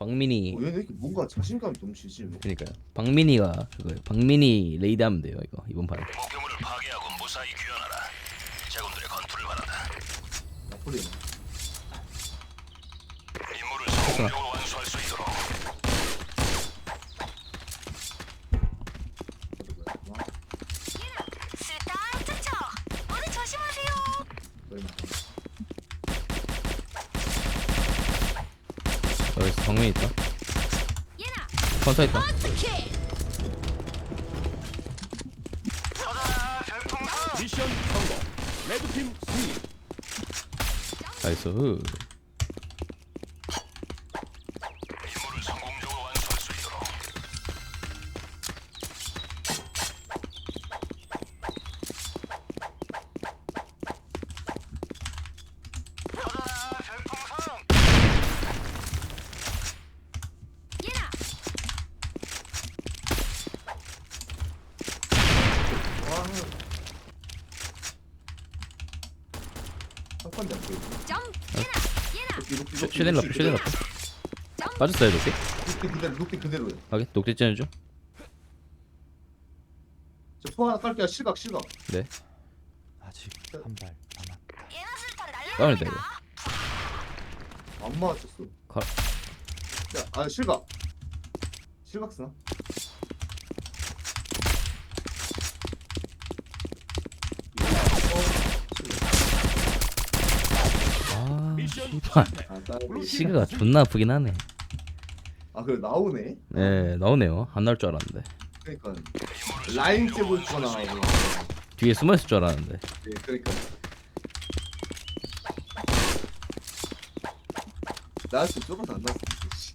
박민이 어, 얘네 이렇게 뭔가 자신감이 넘치지 뭐. 그러니까요. 박민이가 그거예요. 박민이 레이드 하면 돼요 이거 이번 판에. 목표물을 파괴하고 무사히 귀환하라. 제군들의 건투를 바란다. 나쁘네. 임무를 성공적으로 완수할 수 있도록 수류탄 투척. 오늘 조심하세요. 여기서 박민이 있다. 컨터 있다. 미션 성공. 레드팀 승리. 나이스. 임무를 성공적으로 완수할 수 있도록 얘나 와. 한 건데 안 보이지. 점. 얘나 얘나 러프 슈딘 그대로. 러프. 빠졌어요 녹디? 녹디 그대로 그대로야. 확인. 녹디 째는 중. 저포 하나 깔게요. 실각 실각. 네. 아직 한 발 남았다. 다운이다, 날라갑니다. 안 맞았어. 가- 야, 아 실각. 실각 쓰나? 아 미션 씨발. 아, 딸. 시그가 존나 아프긴 하네. 아 그래 나오네. 네 나오네요. 안 나올 줄 알았는데. 그러니까 라인 잽을 주거나 하고. 뒤에 숨어 있을 줄 알았는데. 네, 그러니까. 나한테 좁아서 안. 씨.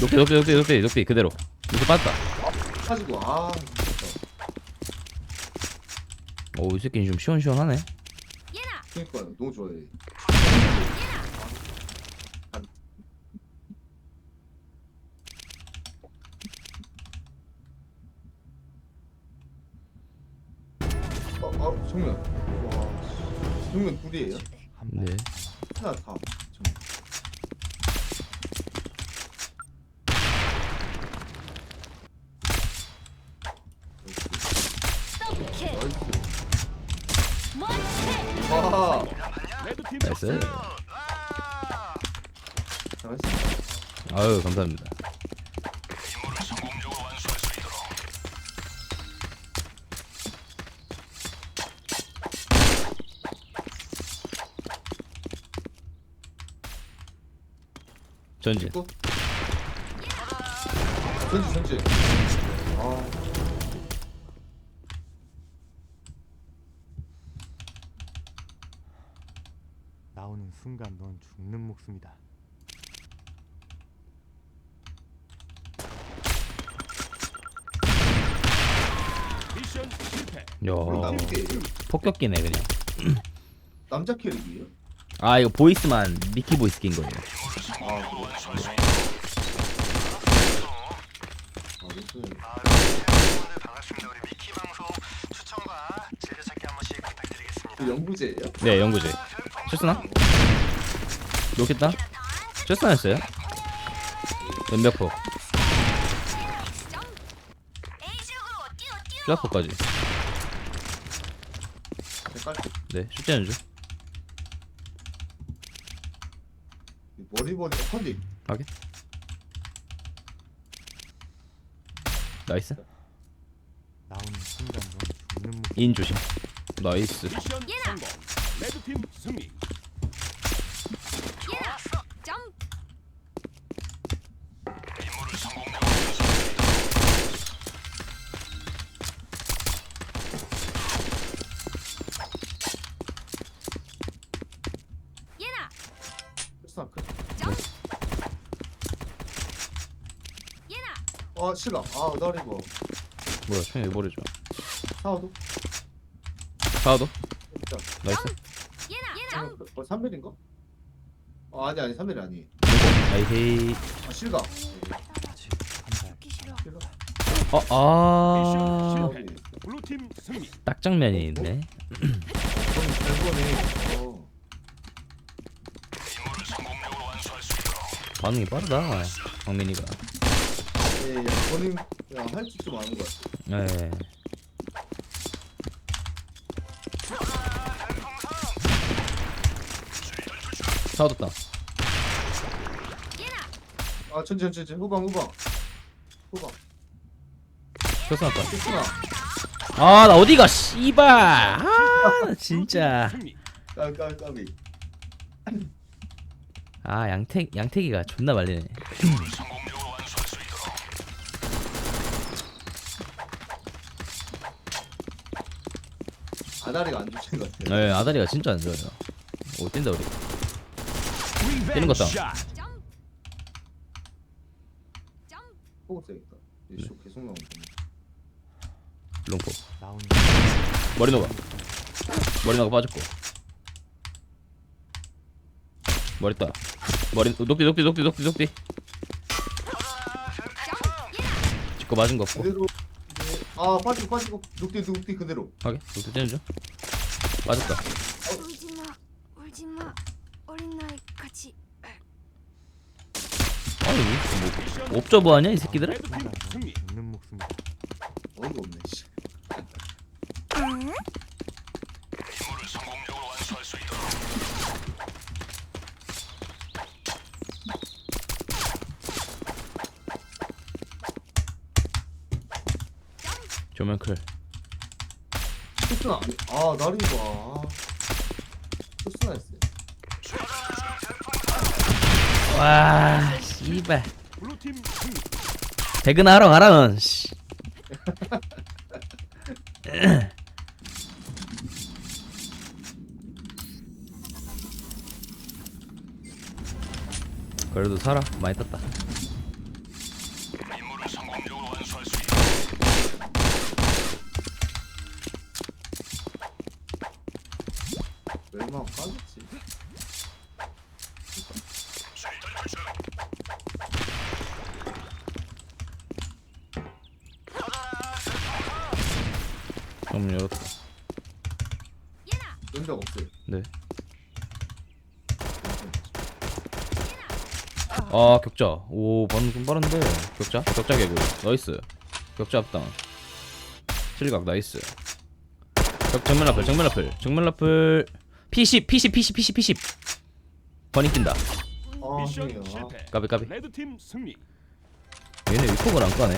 녹디 녹디 녹디 녹디 녹디 그대로. 녹디 빠졌다. 가지고 아. 오이 새끼 좀 시원시원하네. 얘나 그러니까 너무 좋아해. 어, 어, 정면. 와, 씨. 정면 둘이에요? 네. 하나 다. 잘했어. 아유 감사합니다. 전진. 또. 전지 전지. 아, 나오는 순간 넌 죽는 목숨이다. 미션 실패. 야 남캐 폭격기네 그냥. 남자 캐릭이에요? 아 이거 보이스만 미키 보이스 낀 거예요. 아, 그래. 아, 무슨 여러분들 반갑습니다. 우리 미키 방송 추천과 즐겨찾기 한 번씩 부탁드리겠습니다. 그 연구제예요? 네 연구제. 실수나? 놓겠다. 뛰어 뛰어. 슈아포까지. 네 슈제는 중. 머리 머리 컨디. 확인. 나이스. 나오는 순간 넌 죽는 목숨. 인 조심. 나이스. 미션 성공. 레드팀 승리. 아, 실각. 아, 뭐. 뭐야 왜 버려줘. 사와도. 사와도. 나이스. 얘나 얘나 점. 어, 3벨인가? 어, 아니 아니 3벨이 아니. 아이헤이. 아, 실각. 어 아. 실패. 블루팀 승리. 딱 장면이 있네. 너무 잘 보네. 어. 성공 반응이 빠르다 광민이가 예, 야, 저는 할줄 좀 아는 거 같아. 네 사왔다 아, 천천히, 천천히. 후방, 후방. 후방. 쇼스났다 됐구나. 아 나 어디가 씨발 아 진짜. 깔, 깔, 까비. 아 양택 양택이가 존나 말리네 아다리가 안 좋신 것 같아. 네 아다리가 진짜 안 좋아요 오 뛴다 우리 뛰는 것 같다. 샷. 점프 점프 보고 써야겠다. 이쇼 계속 나오네. 롱포 나오는 머리 녹아 머리 녹아 빠졌고 머리 따 머리 녹디 녹디 녹디 녹디 녹디 짚고 맞은 거 없고 그대로 아 빠지고 빠지고. 녹디 녹디 그대로. 하게 녹디 째는 중 맞았다. 울지마 울지마. 어린아이 같이. 아니 뭐 옵저버 하냐 이 새끼들은? 레드팀 승리. 죽는 목숨이다. 어이가 없네. 씨. 조면 클 쇼스나. 아 나리 봐. 아. 쇼스나 했어. 와 씨발 블루팀 승리. 퇴근하러 가라 넌 씨. 그래도 살아 많이 땄다 좀 열었다 연적 없어요. 네. 아! 격자. 오 반응 좀 빠른데. 격자? 격자 개구 나이스. 격자 앞당. 실각 나이스. 격 정면 라플 정면 라플. 정면 라플. P10 P10 P10 P10 P10 버닝 낀다. 아 미션 형이야. 실패. 까비 까비. 레드팀 승리. 얘네 위폭을 안 까네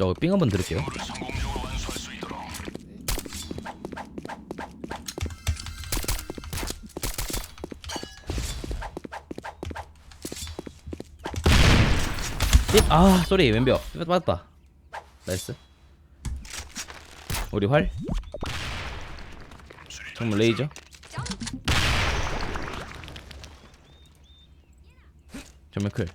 저거 삥 한번 삑! 아 쏘리 왼벽. 삐 빠졌다. 나이스. 우리 활. 정말 레이저. 정면 클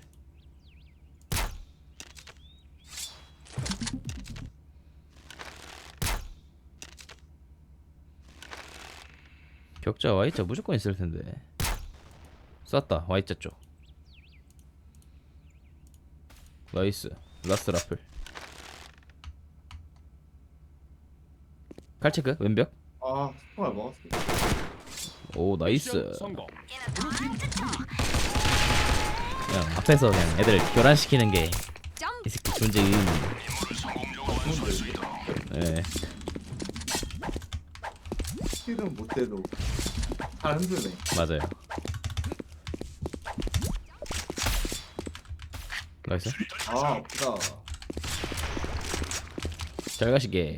격자 Y자 무조건 있을 텐데. 쐈다. Y자 쪽. 나이스. 라스트 라플. 칼체크? 왼벽? 아 스포를 먹었어. 오 나이스. 성공. 그냥 앞에서 그냥 애들 교란시키는 게 이 새끼 존재 의미 예 스킬은 못 돼도 잘 흔드네. 맞아요 나이스 아 아프다. 잘 가시게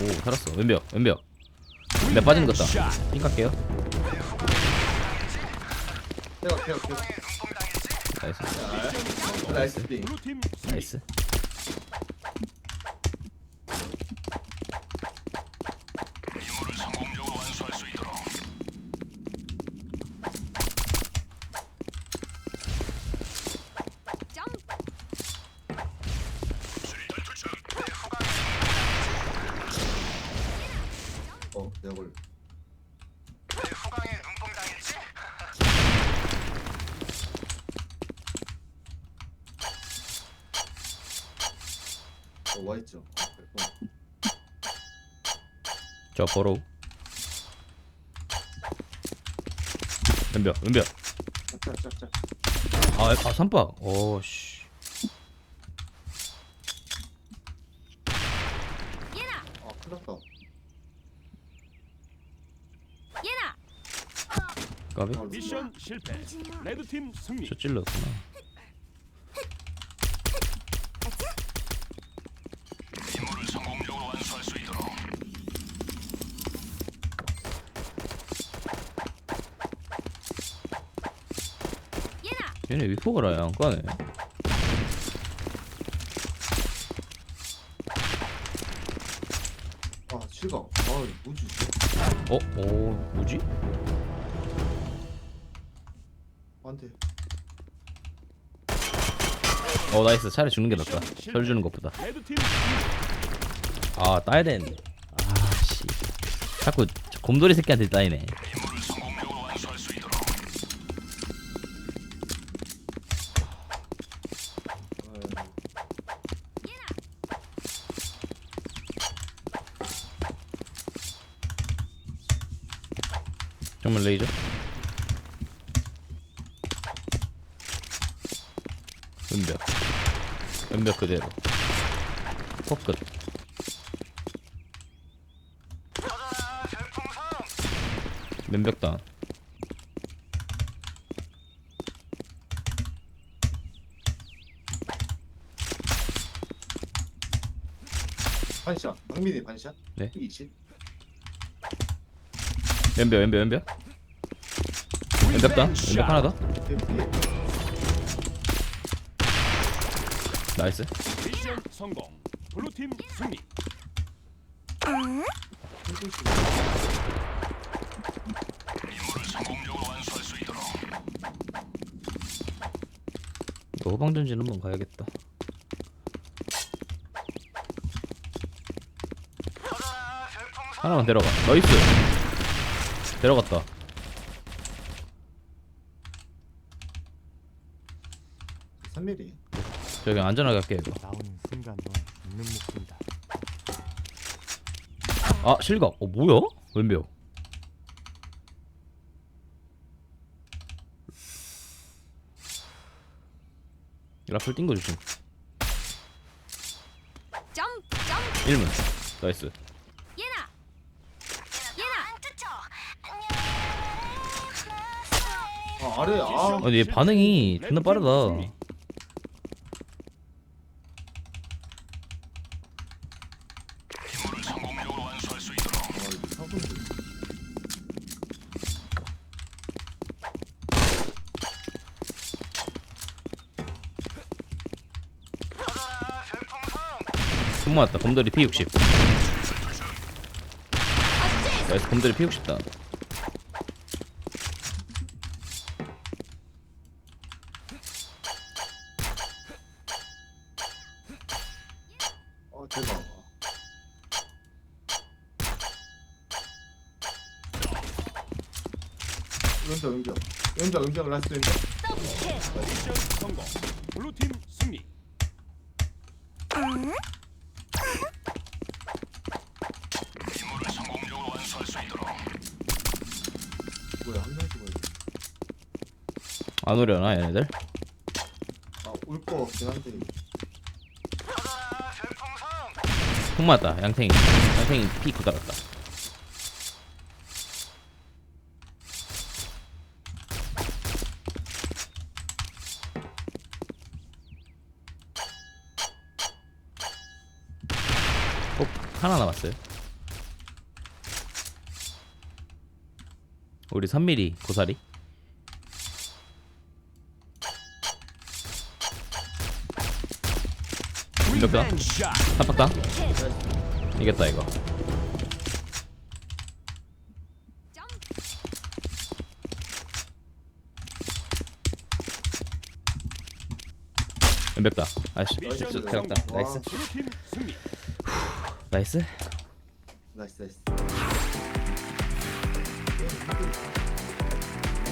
오 살았어 왼벽 왼벽 왼벽 빠진 것 같다 샷. 핑 갈게요. 나이스 아, 나이스. 나이스 어 내가 걸 후방에 눈뽕 당했지? 어, 와있죠? 어, 자 바로 은벼 은벼 아, 아 삼박 오씨. 예나 아 큰일 났다. 까비? 아, 미션 실패. 울지마 레드 팀 승리. 저 찔렀구나 임무를 성공적으로 완수할 수 있도록 얘나 얘네 위포가 라야 안 까네 아 실각 아 뭐지 어? 오 뭐지? 안돼 어 나이스. 차라리 죽는 게 낫다. 설 주는 것보다. 아 따야 되는데. 아씨. 자꾸 저 곰돌이 새끼한테 따이네. 정말 레이저 은벽. 은벽 그대로. 포끝 면벽단 반샷. 박민이 반샷. 네. 20 왼벽 왼벽 왼벽. 왼벽단 왼벽 하나 더? 대피 나이스. 미션 성공. 블루팀 승리. 이거 후방전진 한번 가야겠다. 하나만 데려가. 나이스! 데려갔다. 3mm 저기 안전하게 할게 이거 나오는 순간 넌 죽는 목숨이다. 아 실각. 어 뭐야? 왼벽 라플 뛴거 조심 점프 점프 1문. 나이스. 아 아래 아. 아니 얘 반응이 존나 빠르다 손 맞았다. 곰돌이 P60 나이스 곰돌이 P60다 어 대박. 라스트 미션 성공. 블루팀 승리. 임 안 오려나 얘네들? 아올 거 같긴 한데. 손 맞았다 양탱이. 양탱이 P9 달았다. 꼭 하나 남았어요. 우리 3mm 고사리 샷. 탑박다 이겼다 이거 저- 성공. 잡았다 나이스. 나이스 나이스 나이스